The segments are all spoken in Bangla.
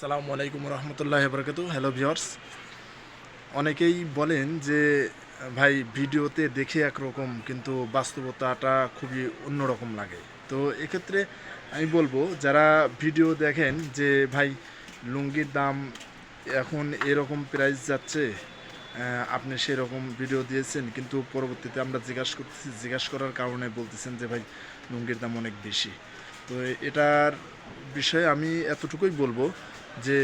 সালামু আলাইকুম রহমতুল্লাহ বরকাত হ্যালো ভিওর্স অনেকেই বলেন যে, ভাই, ভিডিওতে দেখে একরকম, কিন্তু বাস্তবতাটা খুবই অন্যরকম লাগে। তো এক্ষেত্রে আমি বলব, যারা ভিডিও দেখেন যে, ভাই, লুঙ্গির দাম এখন এরকম প্রাইস যাচ্ছে আপনি সেরকম ভিডিও দিয়েছেন, কিন্তু পরবর্তীতে আমরা জিজ্ঞাসা করতেছি, জিজ্ঞাসা করার কারণে বলতেছেন যে, ভাই, লুঙ্গির দাম অনেক বেশি। তো এটার বিষয়ে আমি এতটুকুই বলব যে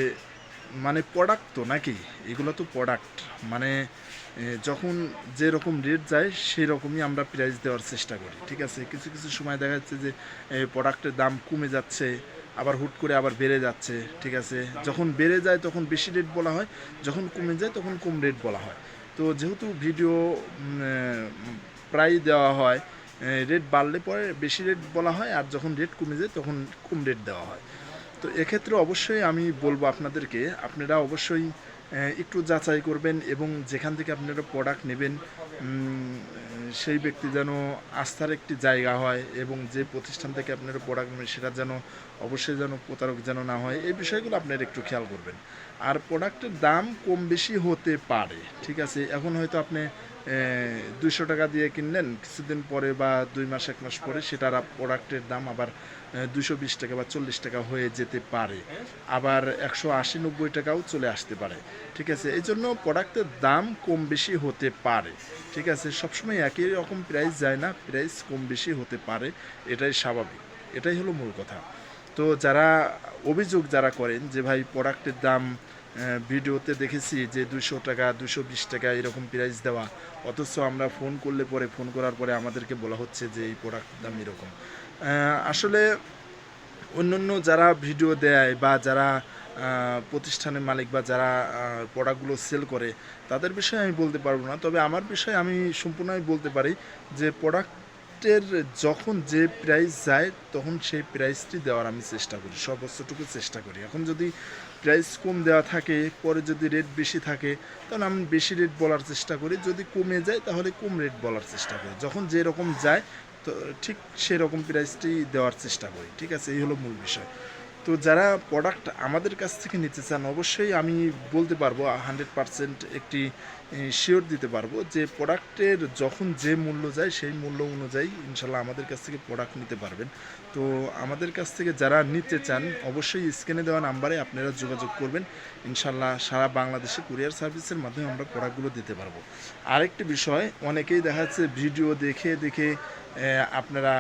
মানে প্রোডাক্ট তো নাকি? এগুলো তো প্রোডাক্ট মানে যখন যেরকম রেট যায় সেই রকমই আমরা প্রাইস দেওয়ার চেষ্টা করি, ঠিক আছে? কিছু কিছু সময় দেখা যাচ্ছে যে প্রোডাক্টের দাম কমে যাচ্ছে, আবার হুট করে আবার বেড়ে যাচ্ছে, ঠিক আছে? যখন বেড়ে যায়, তখন বেশি রেট বলা হয়, যখন কমে যায়, তখন কম রেট বলা হয়। তো যেহেতু ভিডিও প্রায় দেওয়া হয় রেট বাড়লে পরে বেশি রেট বলা হয়, আর যখন রেট কমে যায়, তখন কম রেট দেওয়া হয়। তো এক্ষেত্রে অবশ্যই আমি বলব আপনাদেরকে, আপনারা অবশ্যই একটু যাচাই করবেন এবং যেখান থেকে আপনারা প্রোডাক্ট নেবেন সেই ব্যক্তি যেন আস্থার একটি জায়গা হয় এবং যে প্রতিষ্ঠান থেকে আপনারা প্রোডাক্ট নেবেন, সেটা যেন অবশ্যই যেন প্রতারক যেন না হয়। এই বিষয়গুলো আপনারা একটু খেয়াল করবেন। আর প্রোডাক্টের দাম কম বেশি হতে পারে ঠিক আছে? এখন হয়তো আপনি দুইশো টাকা দিয়ে কিনলেন কিছুদিন পরে বা দুই মাস এক মাস পরে সেটার প্রোডাক্টের দাম আবার দুশো বিশ টাকা বা চল্লিশ টাকা হয়ে যেতে পারে। আবার একশো আশি নব্বই টাকাও চলে আসতে পারে ঠিক আছে? এই জন্য প্রোডাক্টের দাম কম বেশি হতে পারে ঠিক আছে? সবসময় একই রকম প্রাইস যায় না প্রাইস কম বেশি হতে পারে এটাই স্বাভাবিক এটাই হলো মূল কথা। তো যারা অভিযোগ যারা করেন যে ভাই প্রোডাক্টের দাম ভিডিওতে দেখেছি যে দুশো টাকা, দুশো বিশ টাকা এরকম প্রাইস দেওয়া। অথচ আমরা ফোন করলে পরে ফোন করার পরে আমাদেরকে বলা হচ্ছে যে এই প্রোডাক্টের দাম এরকম। আসলে অন্যান্য যারা ভিডিও দেয় বা যারা প্রতিষ্ঠানের মালিক বা যারা প্রোডাক্টগুলো সেল করে, তাদের বিষয়ে আমি বলতে পারব না। তবে আমার বিষয়ে আমি সম্পূর্ণই বলতে পারি যে প্রোডাক্টের যখন যে প্রাইস যায়, তখন সেই প্রাইসটি দেওয়ার আমি চেষ্টা করি। সর্বোচ্চটুকু চেষ্টা করি। এখন যদি প্রাইস কম দেওয়া থাকে, পরে যদি রেট বেশি থাকে তখন আমি বেশি রেট বলার চেষ্টা করি। যদি কমে যায়, তাহলে কম রেট বলার চেষ্টা করি। যখন যেরকম যায়, তো ঠিক সেরকম প্রাইসটি দেওয়ার চেষ্টা করি। ঠিক আছে? এই হলো মূল বিষয়। তো যারা প্রোডাক্ট আমাদের কাছ থেকে নিতে চান, অবশ্যই আমি বলতে পারব হান্ড্রেড পারসেন্ট একটি শিওর দিতে পারব যে প্রোডাক্টের যখন যে মূল্য যায়, সেই মূল্য অনুযায়ী ইনশাল্লাহ আমাদের কাছ থেকে প্রোডাক্ট নিতে পারবেন। তো আমাদের কাছ থেকে যারা নিতে চান, অবশ্যই স্ক্রিনে দেওয়া নাম্বারে আপনারা যোগাযোগ করবেন। ইনশাল্লাহ সারা বাংলাদেশে কুরিয়ার সার্ভিসের মাধ্যমে আমরা প্রোডাক্টগুলো দিতে পারব। আরেকটি বিষয়, অনেকেই দেখা যাচ্ছে ভিডিও দেখে দেখে আপনারা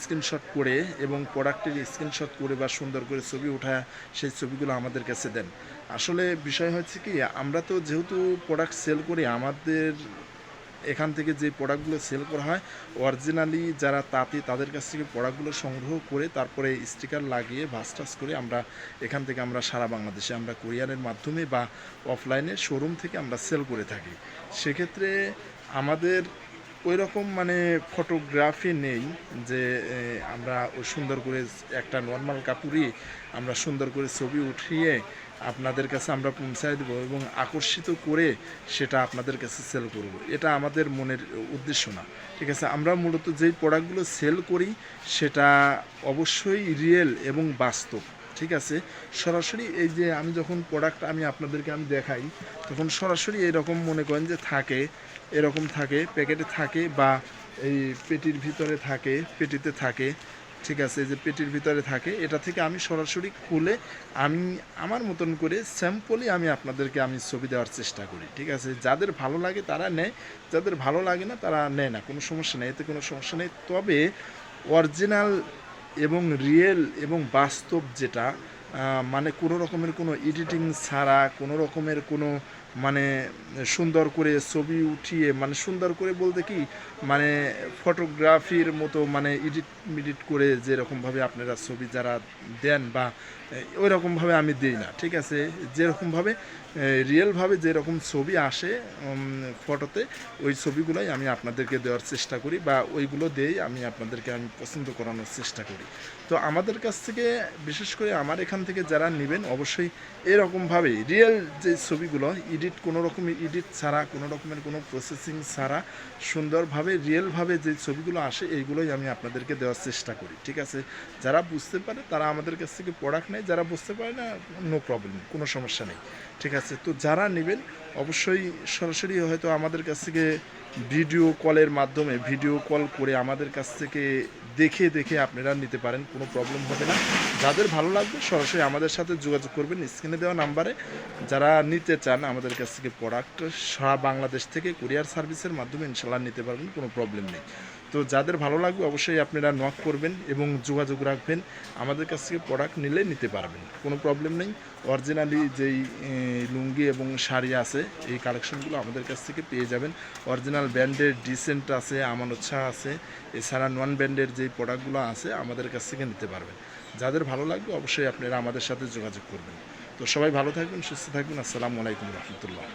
স্ক্রিনশট করে এবং প্রোডাক্টের স্ক্রিনশট করে বা সুন্দর করে ছবি ওঠা সেই ছবিগুলো আমাদের কাছে দেন। আসলে বিষয় হচ্ছে কি, আমরা তো যেহেতু প্রোডাক্ট সেল করি, আমাদের এখান থেকে যে প্রোডাক্টগুলো সেল করা হয় অরিজিনালি যারা তাঁতি, তাদের কাছ থেকে প্রোডাক্টগুলো সংগ্রহ করে, তারপরে স্টিকার লাগিয়ে ভাস্টাস করে আমরা এখান থেকে আমরা সারা বাংলাদেশে, আমরা কুরিয়ারের মাধ্যমে বা অফলাইনে শোরুম থেকে আমরা সেল করে থাকি। সেক্ষেত্রে আমাদের ওই রকম মানে ফটোগ্রাফি নেই যে আমরা সুন্দর করে একটা নর্মাল কাপড়ই আমরা সুন্দর করে ছবি উঠিয়ে আপনাদের কাছে আমরা পৌঁছায় দেবো এবং আকর্ষিত করে সেটা আপনাদের কাছে সেল করব। এটা আমাদের মনের উদ্দেশ্য না। ঠিক আছে, আমরা মূলত যেই প্রোডাক্টগুলো সেল করি সেটা অবশ্যই রিয়েল এবং বাস্তব। ঠিক আছে? সরাসরি এই যে আমি যখন প্রোডাক্ট আমি আপনাদেরকে আমি দেখাই, তখন সরাসরি এরকম মনে করেন যে থাকে, এরকম থাকে, প্যাকেটে থাকে বা এই পেটির ভিতরে থাকে, পেটিতে থাকে, ঠিক আছে? যে পেটির ভিতরে থাকে, এটা থেকে আমি সরাসরি খুলে আমি আমার মতন করে স্যাম্পলই আমি আপনাদেরকে আমি ছবি দেওয়ার চেষ্টা করি, ঠিক আছে? যাদের ভালো লাগে তারা নেয়, যাদের ভালো লাগে না তারা নেয় না, কোনো সমস্যা নেই, এতে কোনো সমস্যা নেই। তবে অরিজিনাল এবং রিয়েল এবং বাস্তব যেটা মানে কোনো রকমের কোনো এডিটিং ছাড়া কোনো রকমের কোনো মানে সুন্দর করে ছবি উঠিয়ে মানে সুন্দর করে বলতে কি মানে ফটোগ্রাফির মতো মানে এডিট মিডিট করে যেরকমভাবে আপনারা ছবি যারা দেন বা ওই রকমভাবে আমি দিই না, ঠিক আছে? যেরকমভাবে রিয়েলভাবে যেরকম ছবি আসে ফটোতে ওই ছবিগুলোই আমি আপনাদেরকে দেওয়ার চেষ্টা করি বা ওইগুলো দিয়েই আমি আপনাদেরকে আমি পছন্দ করানোর চেষ্টা করি। তো আমাদের কাছ থেকে, বিশেষ করে আমার এখান থেকে যারা নেবেন, অবশ্যই এরকমভাবে রিয়েল যে ছবিগুলো এডিট, কোনো রকমের এডিট ছাড়া, কোনো রকমের কোনো প্রসেসিং ছাড়া, সুন্দরভাবে রিয়েলভাবে যে ছবিগুলো আসে, এইগুলোই আমি আপনাদেরকে দেওয়ার চেষ্টা করি, ঠিক আছে? যারা বুঝতে পারে, তারা আমাদের কাছ থেকে প্রোডাক্ট নেয়, যারা বুঝতে পারে না নো প্রবলেম কোনো সমস্যা নেই, ঠিক আছে? তো যারা নেবেন, অবশ্যই সরাসরি হয়তো আমাদের কাছ থেকে ভিডিও কলের মাধ্যমে ভিডিও কল করে আমাদের কাছ থেকে দেখে দেখে আপনারা নিতে পারেন, কোনো প্রবলেম হবে না। যাদের ভালো লাগবে সরাসরি আমাদের সাথে যোগাযোগ করবেন। স্ক্রিনে দেওয়া নাম্বারে যারা নিতে চান আমাদের কাছ থেকে প্রোডাক্ট সারা বাংলাদেশ থেকে কুরিয়ার সার্ভিসের মাধ্যমে ইনশাল্লাহ নিতে পারবেন, কোনো প্রবলেম নেই। তো যাদের ভালো লাগবে অবশ্যই আপনারা নক করবেন এবং যোগাযোগ রাখবেন। আমাদের কাছ থেকে প্রোডাক্ট নিলে নিতে পারবেন, কোনো প্রবলেম নেই। অরিজিনালি যেই লুঙ্গি এবং শাড়ি আছে, এই কালেকশনগুলো আমাদের কাছ থেকে পেয়ে যাবেন। অরিজিনাল ব্র্যান্ডের ডিসেন্ট আছে আমানচ্ছা আছে, এছাড়া নন ব্র্যান্ডের যেই প্রোডাক্টগুলো আছে, আমাদের কাছ থেকে নিতে পারবেন। যাদের ভালো লাগবে অবশ্যই আপনারা আমাদের সাথে যোগাযোগ করবেন। তো সবাই ভালো থাকবেন, সুস্থ থাকবেন। আসসালামু আলাইকুম রহমতুল্লাহ।